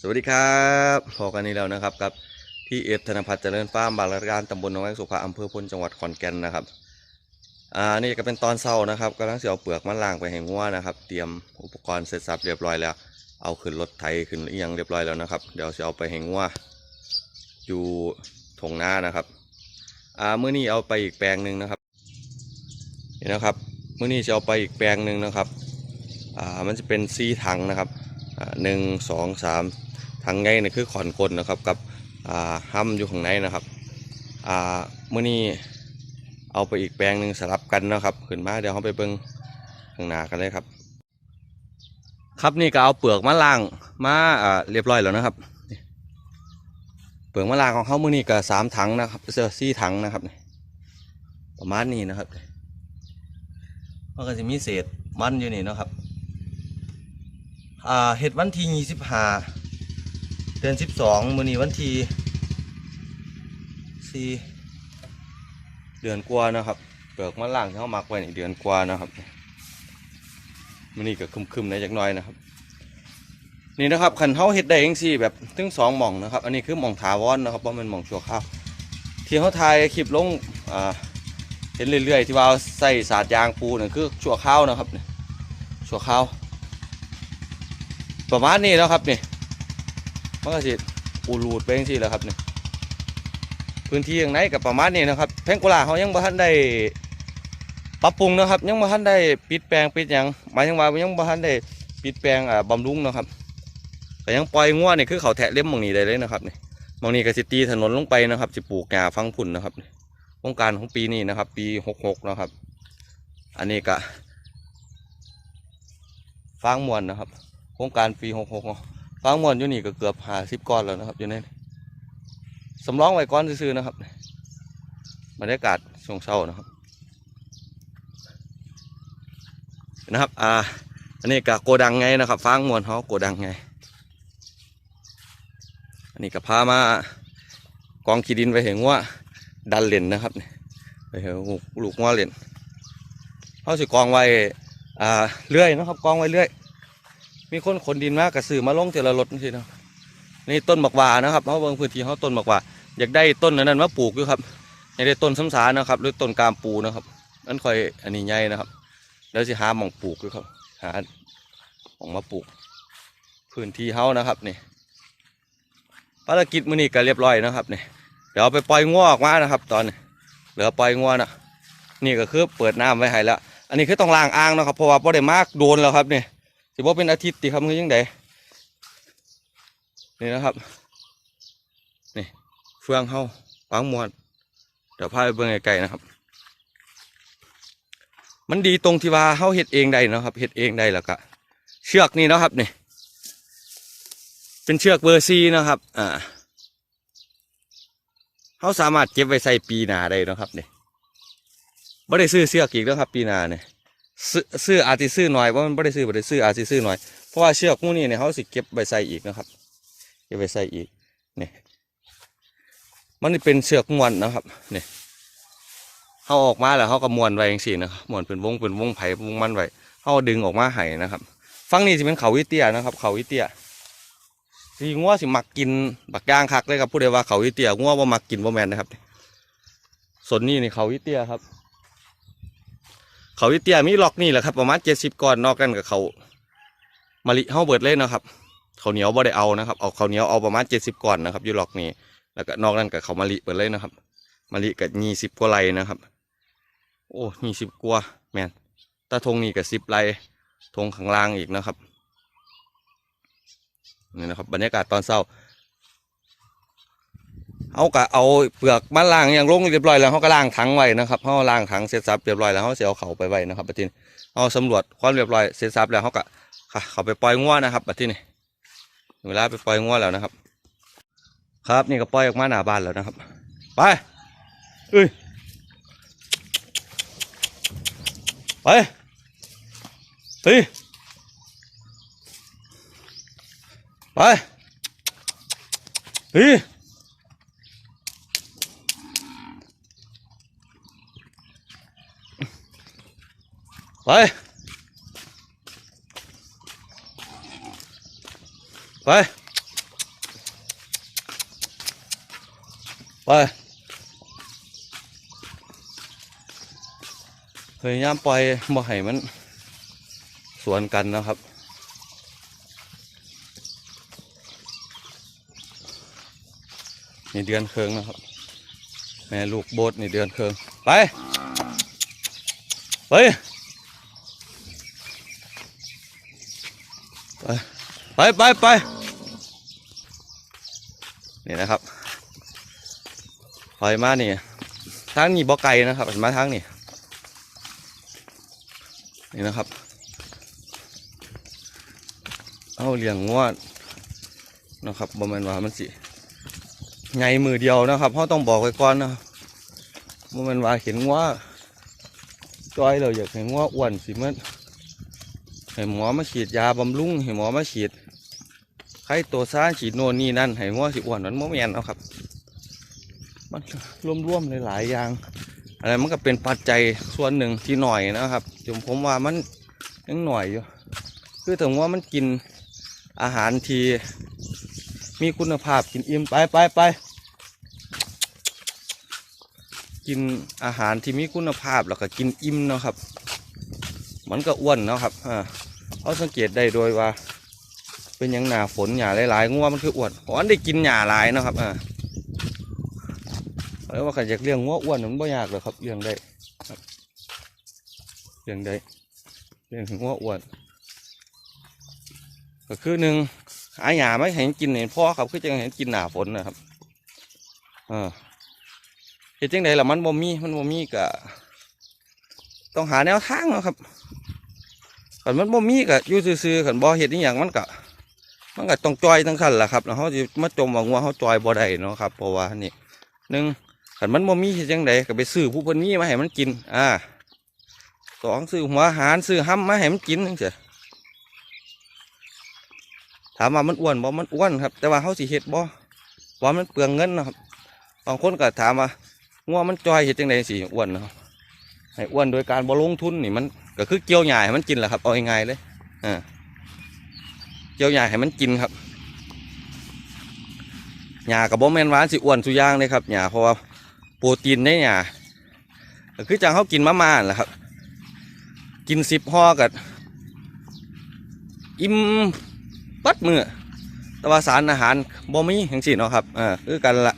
สวัสดีครับพอกันนี้แล้วนะครับกับที่เอฟธนพัฒน์เจริญฟ้าร์มบางรัการตำบลหนองไม้สุภาอำเภอพลจังหวัดขอนแก่นนะครับอ่านี่ก็เป็นตอนเช้านะครับกำลังเสียเอาเปลือกมะล่างไปให้งัวนะครับ เตรียมอุปกรณ์เสร็จสับเรียบร้อยแล้ว เอาขึ้นรถไถขึ้นเอียงเรียบร้อยแล้วนะครับ เดี๋ยวจะเอาไปให้งัวอยู่ถงนานะครับอ่าเมื้อนี้เอาไปอีกแปลงหนึ่งนะครับนี่นะครับเมื้อนี้จะเอาไปอีกแปลงหนึ่งนะครับอ่ามันจะเป็นซีถังนะครับอ่าหนึ่งสองสาม ทางไงนี่คือขอนกลนะครับกับอ่าห้ำอยู่ข้างในนะครับอ่ามื่อนี้เอาไปอีกแปลงหนึ่งสลับกันนะครับขึ้นมาเดี๋ยวเราไปเบิ้งข้างหน้ากันเลยครับ ครับนี่ก็เอาเปลือกมะล่างมาเรียบร้อยแล้วนะครับ เปลือกมะล่างของเขาเมื่อนี้ก็สามถังนะครับเสื้อสี่ถังนะครับประมาณนี้นะครับมันก็จะมีเศษมันอยู่นี่นะครับเห็ดวันที่ยี่สิบห้า เดือนสิบสองมือนีวันที่สี่เดือนกว่านะครับเปลือกมะล่างที่เขาหมักไว้ในเดือนกว่านะครับมือนีก็คึมๆในจักน้อยนะครับ นี่นะครับขันเขาเห็ดได้เองสิแบบถึงสองหม่องนะครับ อันนี้คือหม่องถาวรนะครับเพราะมันหม่องชั่วข้าวที่เขาถ่ายคลิปลงอ่าเห็นเรื่อยๆที่ว่าใส่สาดยางปูนั่นคือชั่วข้าวนะครับเนี่ยชั่วข้าวประมาณนี้นะครับนี่ มันก็สิอูรูดไปจังซี่แหละครับนี่พื้นที่อย่างไหนกับประมาณนี้นะครับแพงกุลาเขายังบ่ทันได้ปรับปรุงนะครับ ยังบ่ทันได้ปิดแปลงปิดหยังหมายถึงว่ายังบ่ทันได้ปิดแปลงอ่าบำรุงนะครับ แต่ยังปล่อยงัวนี่คือเขาแทะเล็บมองนี้ได้เลยนะครับนี่หมองนี้ก็สิตีถนนลงไปนะครับสิปลูกหญ้าฟังพุ่นนะครับโครงการของปีนี้นะครับ ปี66นะครับ อันนี้ก็ฟางมวนนะครับ โครงการปี66เนาะ ฟางมวนอยู่นี่ก็เกือบหาสิบก้อนแล้วนะครับอยู่ในสำรองไว้ก้อนซื้อๆนะครับบรรยากาศช่วงเช้านะครับนะครับอ่าอันนี้ก็โกดังไงนะครับฟางมวนเขาโกดังไง อันนี้ก็พามากองขี้ดินไปเห็นว่าดันเหรียญนะครับไปเห็นลูกว่าเหรียญเขาสิกองไว้อ่าเรื่อยนะครับกองไว้เรื่อย มีคนขนดินมากกระสือมาลงเจละรถนี่สิเนาะนี่ต้นบักหวานะครับเขาเบิ่งพื้นที่เขาต้นบักหวาอยากได้ต้นนั้นมาปลูกอยู่ครับอยากได้ต้นซ้ำสานะครับหรือต้นกามปูนะครับนั่นคอยอันนี้ใหญ่นะครับ แล้วสิหาหม่องปลูกอยู่ครับ หาหม่องมาปลูก พื้นที่เขานะครับนี่ภารกิจมื้อนี้ก็เรียบร้อยนะครับนี่เดี๋ยวไปปล่อยงัวออกมานะครับ ตอนนี้เหลือปล่อยงัวนะนี่ก็คือเปิดน้ำไว้ให้แล้วอันนี้คือต้องล้างอ่างนะครับเพราะว่าพอได้มากโดนแล้วครับนี่ สิบ่เป็นอาทิตย์ติครับคือยังไงนี่นะครับนี่เฟืองเฮาปังมวนเดี๋ยวพาไปเบิ่งไกลๆนะครับ มันดีตรงที่ว่าเฮาเฮ็ดเองได้นะครับเฮ็ดเองได้แล้วก็เชือกนี่นะครับนี่เป็นเชือกเบอร์ซีนะครับอ่าเฮาสามารถเก็บไว้ใส่ปีนาได้นะครับเนี่บ่ได้ซื้อเชือกอีกแล้วครับปีนาเนี่ย ซื้อซื้ออาจจะซื้อหน่อยเพรามันไม่ได้ซื้อไม่ได้ซื้ออาจจะซื้อหน่อยเพราะว่าเชือกพวกนี้เนี่ยเขาสิเก็บไปใส่อีกนะครับเก็บไปใส่อีกนี่มันเป็นเชือกม้วนนะครับนี่เขาออกมาแล้วเขาก็ม้วนไว้อย่างสี่นะครับม้วนเป็นวงเป็นวงไผ่วงมันไว้เขาดึงออกมาให้นะครับฟังนี่จะเป็นเขาวิเตียนะครับ เขาวิเตียสีงัวสิมักกินบักย่างคักเลยครับผู้ใดว่าเขาวิเตียงัวว่ามักกินว่าแมนนะครับส่วนนี้นี่เขาวิเตียครับ เขาวิเตียมีล็อกนี่แหละครับ ประมาณเจ็ดสิบก้อนนอกกันกับเขามะลิเฮาเบิดเลยนนะครับเขาเหนียวบ่ได้เอานะครับเอาเขาเหนียวเอาประมาณเจ็ดสิบก้อนนะครับอยู่ล็อกนี้แล้วก็นอกนั้นกับเขามะลิเบิดเลยนะครับมะลิกับยี่สิบกว่าไรนะครับ โอ้ยี่สิบกว่าแมนตาทงนี่กับสิบไรทงข้างล่างอีกนะครับนี่นะครับ บรรยากาศตอนเช้า เอากะเอาเปลือกมะล่างอย่างลงเรียบร้อยแล้วเขาก็ล้างถังไว้นะครับเขาล้างถังเสร็จสับเรียบร้อยแล้วเขาเสียเอาเขาไปไว้นะครับบัดทีนี้เอาสำรวจความเรียบร้อยเสร็จสับแล้วเขาก็ค่ะเขาไปปล่อยงัวนะครับบัดทีนี้เวลาไปปล่อยงัวแล้วนะครับ ครับนี่ก็ปล่อยออกมาหน้าบ้านแล้วนะครับ ไปเอ้ยไปเฮ้ยไปเฮ้ย ไป ไป ไป พยายามปล่อยบ่ให้มัน สวนกันนะครับนี่เดือนเคืองนะครับ แม่ลูกโบดนี่เดือนเคืองไป ไป ไปไปไปนี่นะครับถอยมานี่ทางนี้บ่ไกลนะครับเห็นมาทางนี่นี่นะครับ เอาเลี้ยงงวดนะครับบ่แม่นว่ามันสิใหญ่มือเดียวนะครับเพราะต้องบอกไว้ก่อนนะครับบ่แม่นว่าเห็นงวจอยเราอยากเห็นงวอ้วนสิมัน ให้หมอมาฉีดยาบำรุงให้หมอมาฉีดไข้ตัวซ่าฉีดโน่นนี่นั่นให้งวสิอ้วนมันบ่แม่นเอาครับ มันรวมๆหลายๆอย่างอะไรมันก็เป็นปัจจัยส่วนหนึ่งที่หน่อยนะครับจมผมว่ามันยังหน่อยอยู่ คือถึงว่ามันกินอาหารที่มีคุณภาพกินอิ่มไปไปไปกินอาหารที่มีคุณภาพแล้วก็กินอิ่มเนาะครับ มันก็อ้วนเนาะครับอ่า เขาสังเกตได้โดยว่า เป็นยังหนาฝนหยาหลายๆงัวมันคืออ้วนเพราะมันได้กินหยาหลายนะครับอ่าแล้วว่าขันอยากเลี้ยงงัวอ้วนมันไม่ยากหรอครับเลี้ยงได้เลี้ยงได้เลี้ยงงัวอ้วนก็คือหนึ่งหาหยาไม่เห็นกินเห็นพ่อครับคือจังเห็นกินหนาฝนนะครับเออเห็นจังไดล่ะมันบ่มีมันบ่มีก็ต้องหาแนวทางนะครับ ขันมันบ่มีก็อยู่ซื่อๆขันบ่เห็ดนี่อย่างมันก็มันก็ต้องจอยทั้งขันแหละครับแล้วเขาจะมาจมว่างัวเขาจอยบ่ได้เนาะครับเพราะว่านี่หนึ่งขันมันบ่มีเฮ็ดจังไดก็ไปซื้อผู้พิ่นมีมาให้มันกิน อ่าสองซื้อหัวหารซื้อห้ำมาให้มันกินจังซี่ถามว่ามันอ้วนบ่มันอ้วนครับ แต่ว่าเขาสิเฮ็ดบ่ว่ามันเปลืองเงินนะครับบางคนก็ถามว่างัวมันจอยเฮ็ดจังไดสิอ้วนนะครับให้อ้วนโดยการบ่ลงทุนนี่มัน ก็คือเกี่ยวหญ้าให้มันกินแหละครับเอาง่ายๆเลยอ่าเกี่ยวหญ้าให้มันกินครับหญ้ากับบ่แม่นว่าสิอ้วนสุย่างเลยครับหญ้าเพราะว่าโปรตีนในหญ้าก็คือจังเขากินมาม่าแหละครับ กินสิบห่อกับอิ่มปัดมือแต่ว่าสารอาหารบ่มีอย่างสิเนาะครับอ่าคือกันละ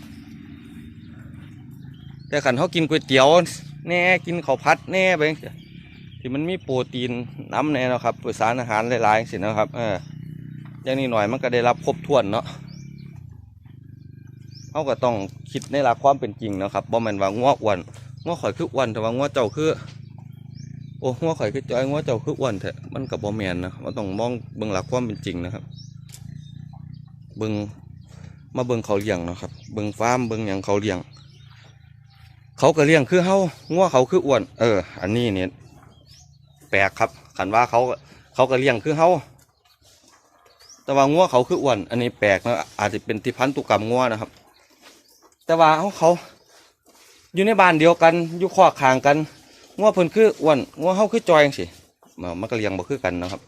แต่ขันเขากินก๋วยเตี๋ยวแน่กินข้าวผัดแน่ไป ที่มันมีโปรตีนน้ำแน่นะครับสารอาหารหลายๆสินะครับเอออย่างนี้หน่อยมันก็ได้รับครบถ้วนเนาะเขาก็ต้องคิดในหลักความเป็นจริงนะครับบ่แม่นว่าง้ออ้วนง้อข่อยคืออ้วนแต่ว่าง้อเจ้าคือโอ้ง้อข่อยคือจ้อยง้อเจ้าคืออ้วนแท้มันกับบ่แม่นนะมันต้องมองเบิ่งหลักความเป็นจริงนะครับ เบิงมาเบิงเขาเลี้ยงนะครับ เบิงฟาร์มเบิงหยังเขาเลี้ยง เขาก็เลี้ยงคือเฮางัวเขาคืออ้วนเออ อันนี้เนี่ย ปลกครับขันว่าเขาเขาก็เลี้ยงคือเฮาแต่ว่างัวเขาคืออ้วน อันนี้แปลกนะอาจจะเป็นที่พันธุกรรมงัวนะครับ แต่ว่าเขาเขา อยู่ในบ้านเดียวกันอยู่คอคางกันงัวเพิ่นคืออ้วนงัวเฮาคือจอยสิมันก็เลี้ยงบ่คือกันนะครับ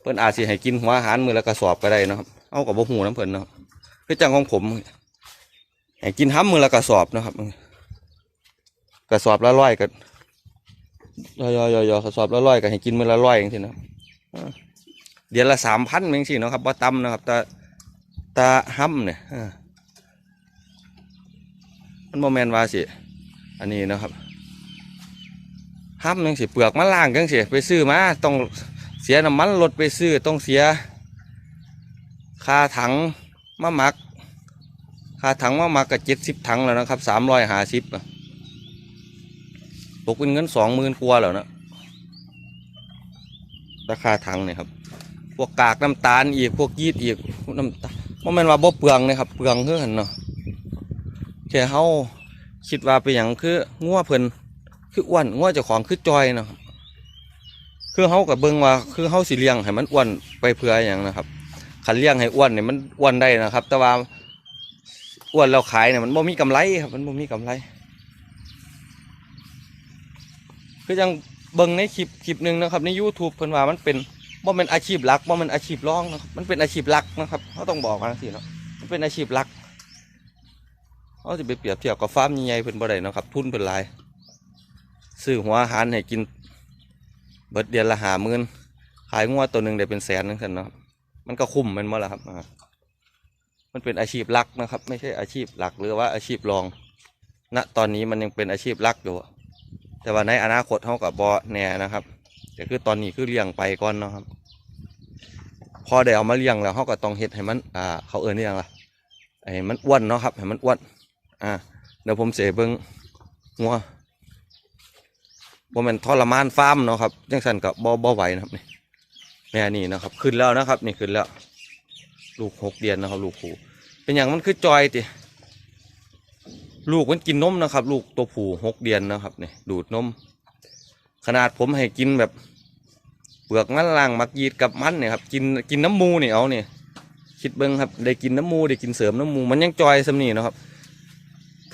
เพิ่นอาจสิให้กินหัวอาหารมือละกระสอบก็ได้นะครับเอากับบ่หูน้ำเพิ่นนะคือจังของผมให้กินห้ำมือละกระสอบนะครับกระสอบละร้อยก็ ยอยอยอยสอบละร้อยก็ให้กินมือละร้อยอย่างที่นะเดือนละสามพันเองสิเนาะครับบ่าต่ำนะครับตาตาห้ำเนี่ยมันโมแมนว่าสิ อันนี้นะครับห้ำยังสิเปลือกมันล่างยังสิไปซื้อมาต้องเสียน้ำมันรถไปซื้อต้องเสียค่าถังมาหมักค่าถังมาหมักก็เจ็ดสิบถังแล้วนะครับสามร้อยห้าสิบ ตกเป็นเงินสองหมื่นกว่าแล้วนะราคาถังเนี่ยครับ พวกกากน้ำตาลอีก พวกยีดอีกน้ำตาลว่ามันว่าบ่เปลืองนะครับ เปลืองคือหันเนาะแค่เฮาคิดว่าไปอย่างคืองัวเพิ่นคืออ้วนงัวเจ้าของคือจอยเนาะคือเขากับเบิ่งว่าคือเขาสิเลี้ยงให้มันอ้วนไปเพื่ออย่างนะครับขันเลี้ยงให้อ้วนเนี่ยมันอ้วนได้นะครับ แต่ว่าอ้วนเราขายเนี่ยมันบ่มีกำไรครับมันบ่มีกำไร คือยังเบิ่งในคลิปคลิปหนึ่งนะครับใน YouTube เพิ่นว่ามันเป็นบ่เป็นอาชีพหลักบ่เป็นอาชีพรองนะครับมันเป็นอาชีพหลักนะครับเขาต้องบอกกันสิเนาะมันเป็นอาชีพหลักเขาจะไปเปรียบเทียบกับฟาร์มใหญ่เพิ่นบ่ได้นะครับ ทุนเพิ่นหลายซื้อหัวอาหารให้กินเบิดเดือนละหาหมื่นขายงัวตัวหนึ่งได้เป็นแสนนึงซั่นเนาะมันก็คุ้มมันบ่ล่ะครับมันเป็นอาชีพหลักนะครับ ไม่ใช่อาชีพหลักหรือว่าอาชีพรองณตอนนี้มันยังเป็นอาชีพหลักอยู่ แต่ว่าในอนาคตเขากับบอแน่นะครับแต่คือตอนนี้คือเลี้ยงไปก่อนเนาะครับ พอได้เอามาเลี้ยงแล้วเขาก็ต้องเฮ็ดให้มันอ่าเขาเอินเรียงละให้มันอ้วนเนาะครับให้มันอ้วนอ่าเดี๋ยวผมเสเบิ่งงัวบ่แม่นทรมานฟาร์มเนาะครับจังซั่นก็บ่บ่ไหวนะครับนี่แม่นี่นะครับ ขึ้นแล้วนะครับ นี่ขึ้นแล้ว ลูกหกเดือนนะครับ ลูกผูเป็นอย่างมันคือจอยติ ลูกมันกินนมนะครับ ลูกตัวผู้หกเดือนนะครับเนี่ยดูดนม ขนาดผมให้กินแบบเปลือกมันล่างมักยีดกับมันเนี่ยครับกินกินน้ำมูนี่เอาเนี่ยคิดเบิ้งครับได้กินน้ำมูได้กินเสริมน้ำมูมันยังจอยสำนี่นะครับ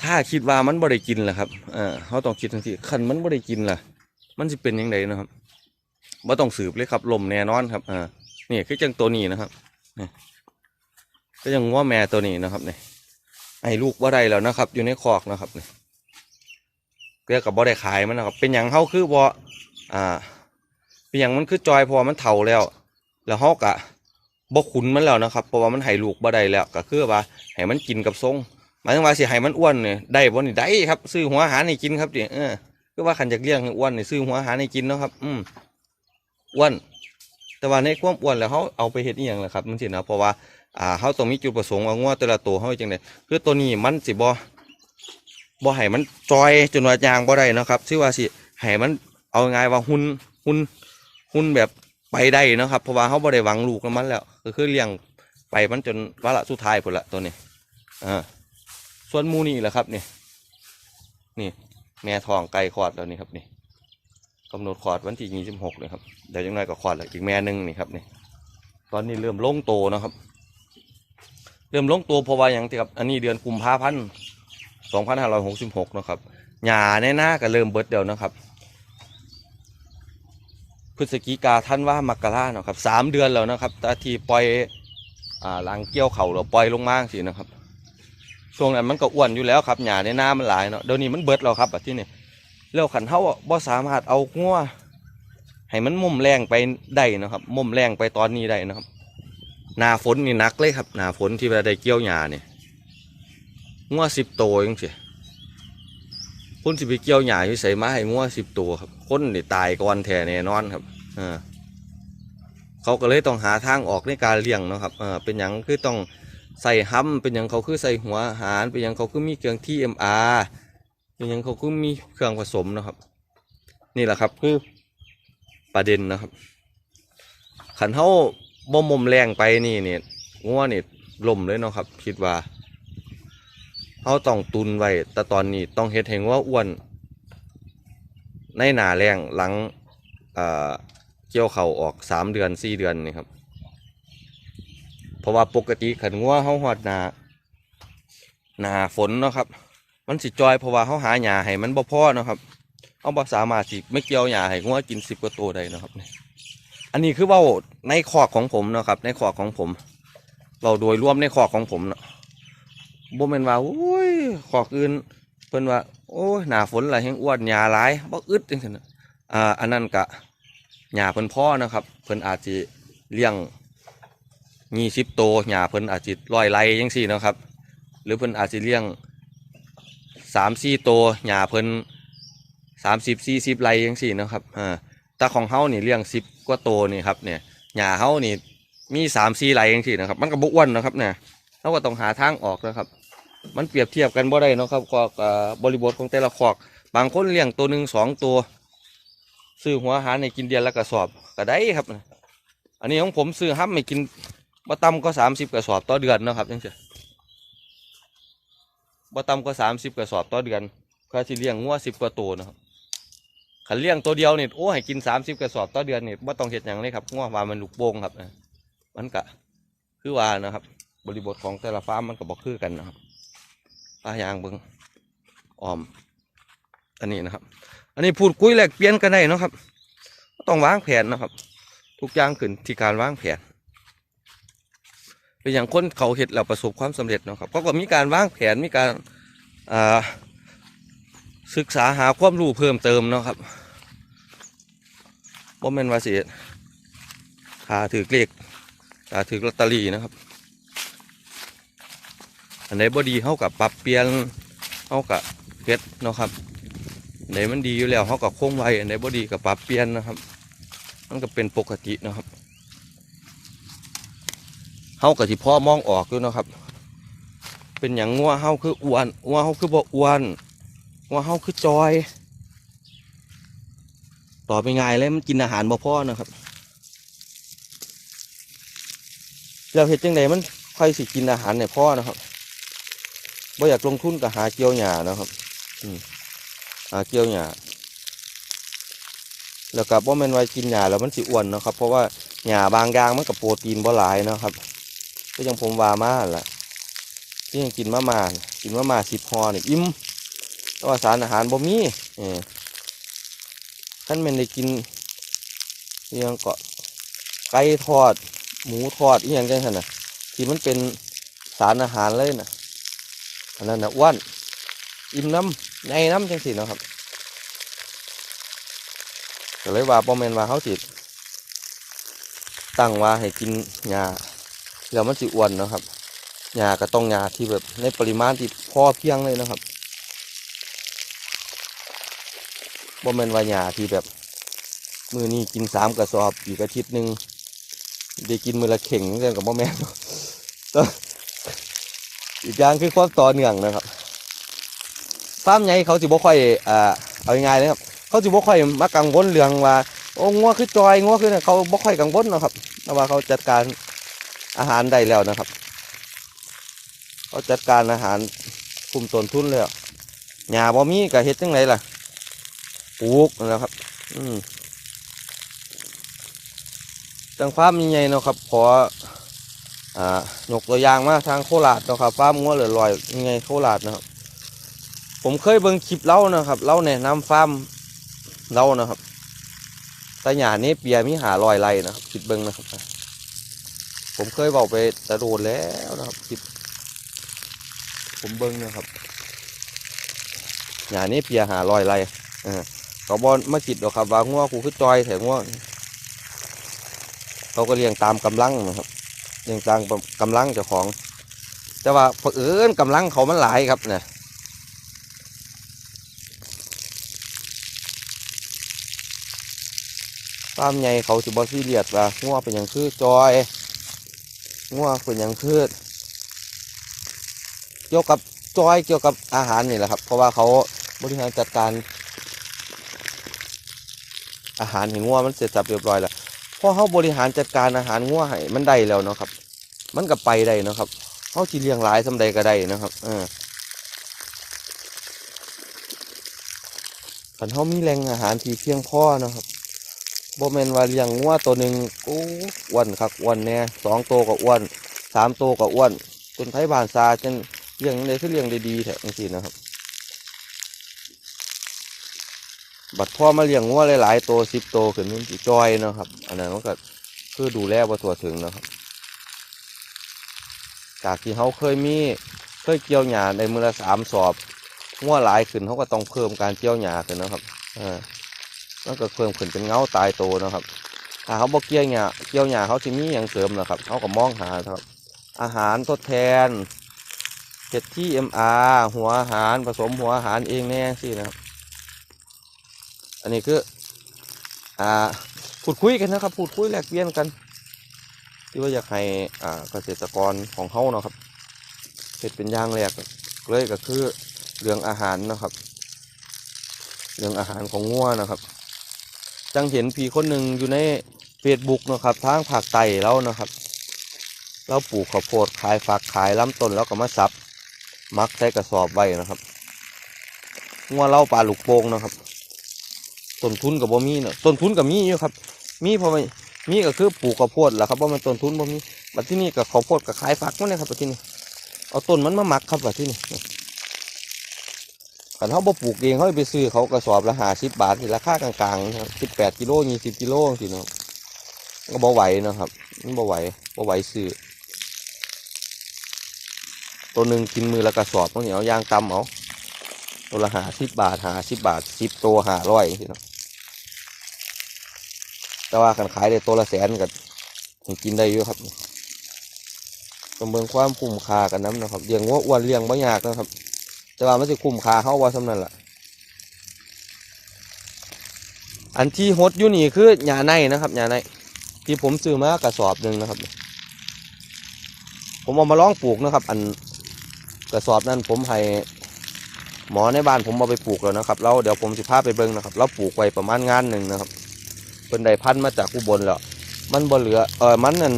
ถ้าคิดว่ามันบ่ได้กินล่ะครับเออเขาต้องคิดทังทีคันมันบ่ได้กินล่ะ มันจะเป็นยังไงนะครับบ่ต้องสืบเลยครับลมแน่นอนครับอ่านี่คือจังตัวนี้นะครับนี่ก็ยังง้อแม่ตัวนี้นะครับเนี่ย ไอ้ลูกว่ได้แล้วนะครับ อยู่ในคอกนะครับนี่เรียกกับบ่ได้ขายมันนะครับ เป็นอย่างเขาคือบ่อ่า เป็นอย่างมันคือจอยพอมันเฒ่าแล้ว แล้วเขากะบ่ขุนมันแล้วนะครับ เพราะว่ามันให้ลูกบ่ได้แล้วก็คือว่าให้มันกินกับทรงหมายถึงว่าสิให้มันอ้วนเนี่ยได้บ่นี่ได้ครับ ซื้อหัวอาหารให้กินครับเนี่ยเออคือว่าขันจากเลี้ยงให้อ้วนนี่ซื้อหัวอาหารให้กินเนาะครับ อืมอ้วนแต่ว่าในความอ้วนแล้วเขาเอาไปเฮ็ดอีหยังล่ะครับมันสินะเพราะว่า อ่าเขาต้องมีจุดประสงค์ว่างัวแต่ละตัวเขาจังไดคือตัวนี้มันสิบ่บ่ให้มันจอยจนว่ายางบ่ได้นะครับชื่อว่าสิให้มันเอาง่ายว่าหุ่นหุ่นหุ่นแบบไปได้นะครับเพราะว่าเขาบ่ได้หวังลูกมันแล้วก็คือเลี้ยงไปมันจนวาระสุดท้ายพุ่นละตัวนี้อ่าส่วนมูนี่แหละครับนี่นี่ แม่ทองไก่คลอดแล้วนี่ครับนี่กำหนดคลอดวันที่ยี่สิบหกเลยครับเดี๋ยวยังไงก็คลอดแล้วอีกแม่หนึงนี่ครับนี่ตอนนี้เริ่มลงโตนะครับ เริ่มลงตัวเพราะว่าอย่างที่ครับอันนี้เดือนกุมภาพันธ์สองพันห้าร้อยหกสิบหกนะครับหญ้าในหน้าก็เริ่มเบิดเดียวนะครับพฤศจิกาท่านว่ามกราเนาะครับสามเดือนแล้วนะครับต่ที่ปล่อยอ่าหลังเกี่ยวเข่าเราปล่อยลงมาสินะครับ ช่วงนั้นมันก็อ้วนอยู่แล้วครับหญ้าในหน้ามันหลายเนาะเดี๋ยวนี้มันเบิดแล้วครับที่นี่แล้วขันเท้าบ่สามารถเอางัวให้มันมุมแรงไปได้นะครับมุมแรงไปตอนนี้ได้นะครับ นาฝนนี่นักเลยครับหนาฝนที่เวลาได้เกี่ยวหญ้าเนี่ยงัวสิบตัวยังสิคนสิไปเกี่ยวหญ้าอยู่ใส่มาให้งัวสิบตัวครับ คนนี่ตายก่อนแท้แน่นอนครับอ่าเขาก็เลยต้องหาทางออกในการเลี้ยงเนาะครับอ่าเป็นอย่างคือต้องใส่ห้ำเป็นอย่างเขาคือใส่หัวอาหาร เป็นอย่างเขาคือมีเครื่องที่เอ็มอาร์เป็นอย่างเขาคือมีเครื่องผสมนะครับ นี่แหละครับคือประเด็นนะครับขันเท้า บ่มมแรงไปนี่เนี่ยงัวนี่ล่มเลยเนาะครับ คิดว่าเขาต้องตุนไว้แต่ตอนนี้ต้องเฮ็ดให้งัวอ้วน ในหนาแรงหลังเเกี่ยวเข่าออกสามเดือนสี่เดือนนี่ครับ เพราะว่าปกติขันงัวเขาหอดหนาหนาฝนเนาะครับ มันสิจอยเพราะว่าเขาหาหญ้าให้มันบ่พอเนาะครับเขาบ่สามารถสิไม่เกี่ยวหญ้าให้งัวกินสิบกว่าตัวได้เนาะครับ อันนี้คือเว่าในขอกของผมเนาะครับ ในขอกของผมเราโดยรวมในขอกของผมเนาะบ่แม่นว่าโอ้ยขอกอื่นเพิ่นว่า โอ้ยหนาฝนหลายแห้งอ้วนหญ้าหลายบ่อึดจังซี่นะอ่าอันนั้นก็หญ้าเพิ่นพ่อนะครับ เพิ่นอาจสิเลี้ยง20โตวหญ้าเพิ่นอาจสิร้อยไร่จังซี่นะครับ หรือเพิ่นอาจสิเลี้ยง3-4โตวหญ้าเพิ่น30 40ไร่จังซี่นะครับอ่า แต่ของเฮานี่เลี้ยงสิบกว่าโตวนี่ครับเนี่ยหญ้าเฮานี่มีสามสี่ไหลอย่างที่นะครับ มันก็บอ้วนนะครับเนี่ยเราก็ต้องหาทางออกนะครับ มันเปรียบเทียบกันบ่ได้นะครับก็เอ่อบริบทของแต่ละคอกบางคนเลี้ยงตัวหนึ่งสองตัว ซื้อหัวหาในกินเดือนละกระสอบก็ได้ครับ อันนี้ของผมซื้อห้ำไม่กินบ่ต่ำก็สามสิบกระสอบต่อเดือนนะครับจังซี่บ่ต่ำก็สามสิบกระสอบต่อเดือนเพื่อที่เลี้ยงงัวสิบกว่าตัวนะครับ ขันเลี้ยงตัวเดียวเนี่ยโอ้ให้กินสามสิบกระสอบต่อเดือนเนี่ยว่าต้องเห็ดอย่างเลยครับง่วว่ามันลูกโป่งครับมันกะคือว่านะครับ บริบทของแต่ละฟาร์มมันก็บอกคือกันนะครับปลายางเบิงออม อันนี้นะครับ อันนี้พูดคุยแลกเปลี่ยนกันได้เนาะครับต้องวางแผนนะครับ ทุกอย่างขึ้นที่การวางแผนเป็นอย่างคนเขาเห็ดแล้วประสบความสำเร็จเนาะครับเขาก็มีการวางแผนมีการอ่า ศึกษาหาความรู้เพิ่มเติมเนาะครับบ่แม่นว่าสิหาถือเลขหาถือลอตเตอรี่นะครับ อันไหนบ่ดีเฮากับปรับเปลี่ยนเฮากับเฮ็ดเนาะครับอันไหนมันดีอยู่แล้วเฮากับคงไว้อันไหนบ่ดีกับปรับเปลี่ยนนะครับ มันก็เป็นปกตินะครับเฮากับที่พ่อมองออกอยู่นะครับ เป็นอย่างงัวเฮาคืออ้วนงัวเฮาคือบ่อ้วน งัวเฮาคือจอย ต่อไปง่ายเลยมันกินอาหารบ่พ่อนะครับ แล้วเฮ็ดจังไดมันค่อยสิกินอาหารเนี่ยพ่อนะครับบ่อยากลงทุนกับหาเกี่ยวหญ้านะครับหาเกี่ยวหญ้าแล้วก็บ่แม่นไว่ากินหญ้าแล้วมันสิอ้วนนะครับ เพราะว่าหญ้าบางอย่างมันกับโปรตีนบ่หลายนะครับ ก็ยังผมวามาหั่นล่ะที่ยังกินมามานกินมาม่าสิบห่อเนี่ยอิ่ม แต่ว่าสารอาหารบ่มีเออท่านแมันได้กินอิหยังเกาะไก่ทอด หมูทอดอีหยังจังซั่นน่ะ ที่มันเป็นสารอาหารเลยน่ะอันนั้นน่ะอ้วนอิ่มน้ำใหญ่น้ำจังสินะครับก็เลยว่าบ่แม่นว่าเขาสิตั้งว่าให้กินหญ้าแล้วมันสิอ้วนนะครับหญ้าก็ต้องหญ้าที่แบบในปริมาณที่พอเพียงเลยนะครับ บ่แม่นว่าหญ้าที่แบบ มือนี้กินสามกระสอบอีกอาทิตย์หนึ่งได้กินมือละเข่งเรื่องกับบ่แม่นเนาะต้องอีกอย่างคือความต่อเนื่องนะครับฟาร์มใหญ่เขาสิบ่ค่อยอ่าเอาง่ายๆเลยครับ เขาสิบ่ค่อยมากังวลเรื่องว่าโอ้งัวคือจอยงัวคือเนี่ยเขาบ่ค่อยกังวลนะครับเพราะว่าเขาจัดการอาหารได้แล้วนะครับเขาจัดการอาหารคุมต้นทุนแล้วหญ้าบ่มีก็เฮ็ดจังไดล่ะ ปลูกนะครับ อืมจังฟามใหญ่เนาะครับขออ่ายกตัวอย่างมาทางโคราชเนาะครับฟ้าร์มงัวเหลือลอยยังไงโคราชนะครับ ผมเคยเบิ่งคลิปเล่านะครับเล่าแนะนำฟาร์มเล่านะครับแต่หญ้านี้เปียมีหาลอยไรนะครับคิดเบิ่งนะครับ ผมเคยบอกไปแตะโดนแล้วนะครับคลิปผมเบิ้งนะครับหยานี้เปียหาลอยไรเออ เขาบอลมาคิดหรอกครับว่างัวกูคือจอยแถงงัวเขาก็เลี้ยงตามกำลังนะครับเลี้ยงตามกำลังเจ้าของ แต่ว่าเผอิญกำลังเขามันหลายครับเนี่ยตามใหญ่เขาสิบอซี่เลียดว่างัวเป็นอย่างคือจอยงัวเป็นอย่างคือเกี่ยวกับจอยเกี่ยวกับอาหารนี่แหละครับ เพราะว่าเขาบริหารจัดการ อาหารให้งัวมันเสร็จสับเรียบร้อยแล้วพอเขาบริหารจัดการอาหารงัวให้มันได้แล้วเนาะครับ มันก็ไปได้เนาะครับเขาจีเลี้ยงหลายสำใดก็ได้นะครับเออคันเขามีแหล่งอาหารที่เพียงพอนะครับบ่แมนว่าเลี้ยงงัวตัวหนึ่งโอ้อ้วนครับอ้วนแน่สองตัวก็อ้วนสามตัวก็อ้วนจนไทยบานซาจนเลี้ยงได้คือเลี้ยงได้ดีแท้จริงๆนะครับ บัดพ่อมาเลี้ยงงัวหลายๆตัวสิบตัวขึ้นมันสิจอยเนาะครับ อันนั้นมันก็คือดูแลบ่ทั่วถึงนะครับ จากที่เขาเคยมีเคยเกี่ยวหญ้าในมือละสามสอบงัวหลายขึ้นเขาก็ต้องเพิ่มการเกี่ยวหญ้าขึ้นนะครับอ่ามันก็เพิ่มขึ้นเป็นเงาตายโตนะครับ ถ้าเขาบ่เกี่ยวหญ้าเกี่ยวหญ้าเขาจะมีอย่างเสริมนะครับเขาก็มองหาครับ อาหารทดแทนเห็ดที่ MR หัวอาหารผสมหัวอาหารเองแน่สินะครับ อันนี้คืออ่าพูดคุยกันนะครับพูดคุยแลกเปลี่ยนกัน ที่ว่าอยากให้อ่าเกษตรกรของเขาเนาะครับเห็ดเป็นย่างแรกเลยก็คือเรื่องอาหารนะครับ เรื่องอาหารของงัวนะครับ จังเห็นพี่คนหนึ่งอยู่ในเฟซบุ๊กนะครับทางภาคใต้แล้วนะครับเราปลูกข้าวโพดขายฝากขายล้ำต้นแล้วก็มาซับมักใส่กระสอบไว้นะครับงัวเล่าปลาลูกโป่งนะครับ ต้นทุนกับบ่มีเนาะต้นทุนกับมีอยู่ครับ มีพอไม่มีก็คือปลูกข้าวโพดแหละครับว่ามันต้นทุนบ่มีบัดที่นี่กับข้าวโพดกับขายฝักมันเลยครับบัดที่นี่เอาต้นมันมาหมักครับบัดที่นี่ขันเขาบ่ปลูกเองเขาไปซื้อเขากระสอบละห้าสิบบาทนี่ราคากลางๆนะครับสิบแปดกิโลยี่สิบกิโลสิเนาะก็บ่ไหวนะครับมันบ่ไหวบ่ไหวซื้อตัวหนึ่งกินมือละกระสอบต้องเหนียวยางตำเอาตัวละหาสิบบาทหาสิบบาทสิบตัวหาร้อยสิเนาะ แต่ว่าคันขายได้ตัวละแสนก็ยังกินได้อยู่ครับต้องเบิ่งความคุ้มค่ากันน้ำนะครับเลี้ยงวัวอ้วนเลี้ยงไม่ยากนะครับ แต่ว่ามันจะคุ้มค่าเขาว่าสำนั้นล่ะอันที่ฮดอยู่นี่คือหญ้าในนะครับหญ้าในที่ผมซื้อมากระสอบหนึ่งนะครับ ผมเอามาลองปลูกนะครับ อันกระสอบนั้นผมให้หมอในบ้านผมเอาไปปลูกแล้วนะครับ แล้วเดี๋ยวผมสิพาไปเบิ่งนะครับเราปลูกไว้ประมาณงานหนึ่งนะครับ เป็นได้พันมาจากอุบลแล้ว มันบ่เหลือ เออมันนั่น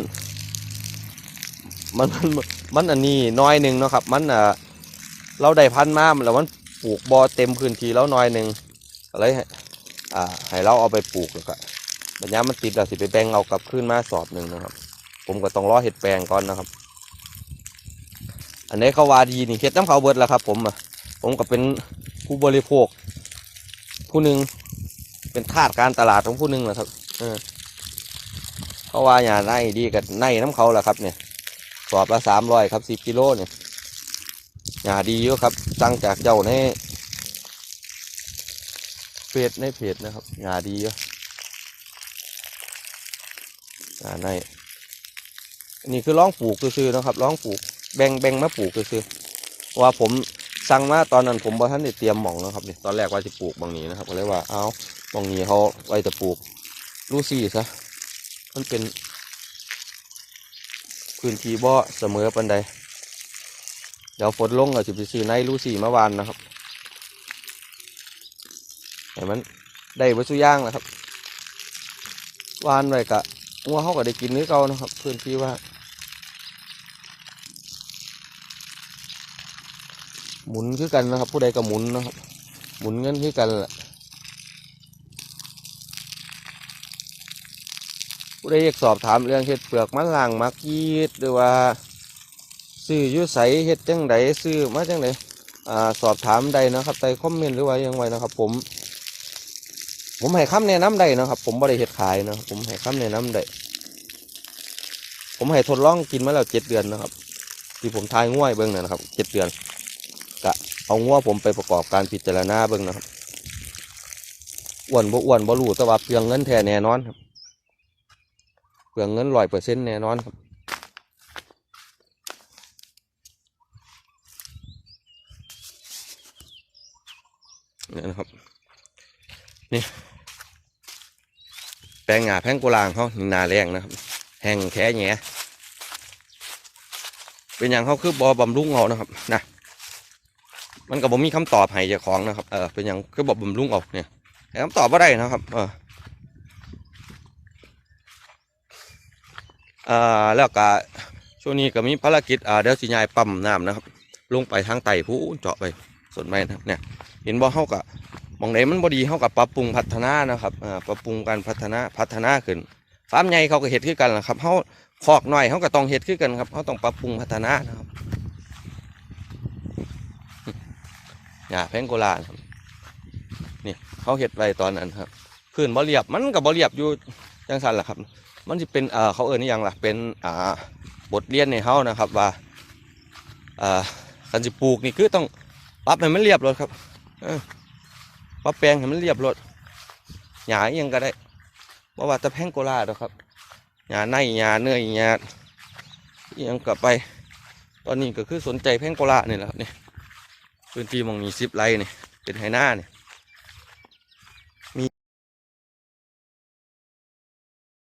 มันมันมันอันนี้น้อยหนึ่งเนาะครับ มันอะเราได้พันมาแล้วมันปลูกบ่เต็มพื้นที่แล้วน้อยหนึ่งก็เลยให้อ่าให้เราเอาไปปลูกแล้วก็บัดนี้มันติดแล้วสิไปแบ่งเอากลับขึ้นมาสอบหนึ่งนะครับ ผมก็ต้องรอเห็ดแปลงก่อนนะครับ อันนี้เขาวาดีนี่เฮ็ดน้ำเขาเบิดแล้วครับ ผมอะผมก็เป็นผู้บริโภค ผู้หนึ่ง เป็นทาสการตลาดของผู้หนึ่งแหละครับ เออเขาว่าอย่าในดีกับในน้ำเขาแหละครับ เนี่ยสอบละสามร้อยครับสิบกิโลเนี่ยอย่าดีเยอะครับสั่งจากเจ้าในเพจในเพจนะครับอย่าดีเยอะอย่าในนนี้คือร้องปลูกซื่อๆนะครับร้องปลูกแบ่งแบ่งมาปลูกซื่อว่าผมสั่งมาตอนนั้นผมบ่ทันได้เตรียมหม่องนะครับนี่ตอนแรกว่าจะปลูกบางนี้นะครับก็เลยว่าเอา บางนี้เขาไว้จะปลูกลูซี่ซะมันเป็น พื้นที่บ่เสมอปันใด เดี๋ยวฝนลงก็จะไปซื้อในลูซี่เมาวานนะครับให้มันได้วัตถุย่างนะครับ วานไว้กะงัวเขาก็ได้กินนื้อเก่านะครับ พื้นที่ว่าหมุนคือกันนะครับ ผู้ใดก็หมุนนะครับ หมุนเงินคือกันแหละ ผู้ใดอยากสอบถามเรื่องเห็ดเปลือกมะล่างมักยีดหรือว่าซื้อยุใสเห็ดจังไดซื้อมาจังไดอ่าสอบถามใดนะครับใต้คอมเมนต์หรือว่ายังไงนะครับ ผม ผมให้คำแนะนำได้นะครับ ผมบ่ได้เห็ดขายนะครับผมให้คำแนะนำได้ผมให้ทดลองกินมาแล้วเจ็ดเดือนนะครับ ที่ผมทายง่วยเบิ้งนะนะครับเจ็ดเดือนกะเอาง่วผมไปประกอบการพิจารณาเบิ้งนะครับอ้วนบ่อ้วนบ่รู้แต่ว่าเปลืองเงินแท้แน่นอนครับ เปลืองเงินร้อยเปอร์เซ็นต์แน่นอนครับนี่นะครับ นี่ แปลงหงาแพงโกลางเขานี่นาแรงนะครับ แห้งแค่แง่เป็นอย่างเขาคือบอบำรุงเอานะครับนะมันก็บ่มีคำตอบให้เจ้าของนะครับเออเป็นอย่างคือบอบำรุงเอาเนี่ยให้คำตอบว่าได้นะครับ เออ อ่าแล้วก็ช่วงนี้ก็มีภารกิจอ่าเดี๋ยวสิยายปั๊มน้ำนะครับ ลงไปทางไต่ผู้เจาะไปส่วนไม้นะเนี่ย เห็นบ่เขากะมองไหนมันบ่ดีเขากับปรับปรุงพัฒนานะครับอ่าปรับปรุงการพัฒนาพัฒนาขึ้นฟาร์มใหญ่เขาก็เฮ็ดคือกันละครับเขาคอกหน้อยเขาก็ต้องเฮ็ดคือกันครับเขาต้องปรับปรุงพัฒนานะครับอย่าแพงโกลาครับนี่เขาเฮ็ดไว้ตอนนั้นครับพื้นบ่เรียบมันก็บ่เรียบอยู่จังซั่นล่ะครับ มันสิเป็นเขาเอ่ยนี่ยังล่ะเป็นบทเรียนในเฮานะครับว่าอ่าคันสิปลูกนี่คือต้องปรับให้มันเรียบรถครับปลาแปลงให้มันเรียบรถหญ้าอิหยังก็ได้เพราะว่าแตะแพงโกลาดอกครับหญ้าในหญ้าเนื้อหญ้าอิหยังกลับไป ตอนนี้ก็คือสนใจแพงโกลาเนี่ยแหละครับนี่พื้นที่มองนี้สิบไร่นี่เป็นไหหน้าเนี่ย